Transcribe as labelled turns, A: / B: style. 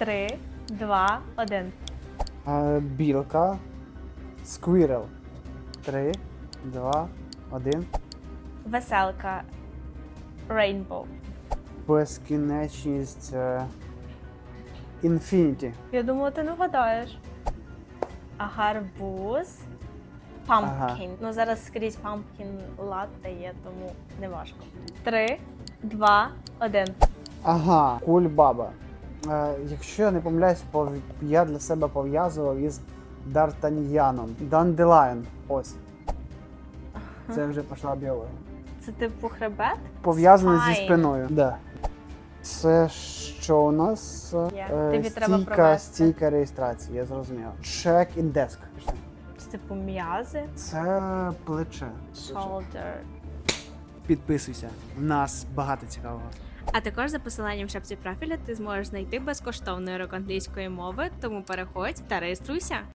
A: Три, два, один.
B: Е, білка. Squirrel. Три, два, один.
A: Веселка. Rainbow.
B: Безкінечність. е, Infinity.
A: Я думала, ти не вгадаєш. А гарбуз. Pumpkin. Ну зараз скрізь pumpkin латте є, тому не важко. Три, два, один.
B: Ага, кульбаба. Е, якщо я не помиляюсь, я для себе пов'язував із Д'Артаньяном. Данделайн. Ось. Це вже пішла біологія.
A: Це типу хребет?
B: Пов'язаний зі спиною. Да. Це що у нас?
A: Є.
B: Е,
A: Тобі треба
B: стійка,
A: провести.
B: стійка реєстрації, я зрозумів. Check in desk.
A: Це типу м'язи.
B: Це плече.
A: Shoulder.
B: Підписуйся. У нас багато цікавого.
C: А також за посиланням в шапці профіля ти зможеш знайти безкоштовний урок англійської мови, тому переходь та реєструйся.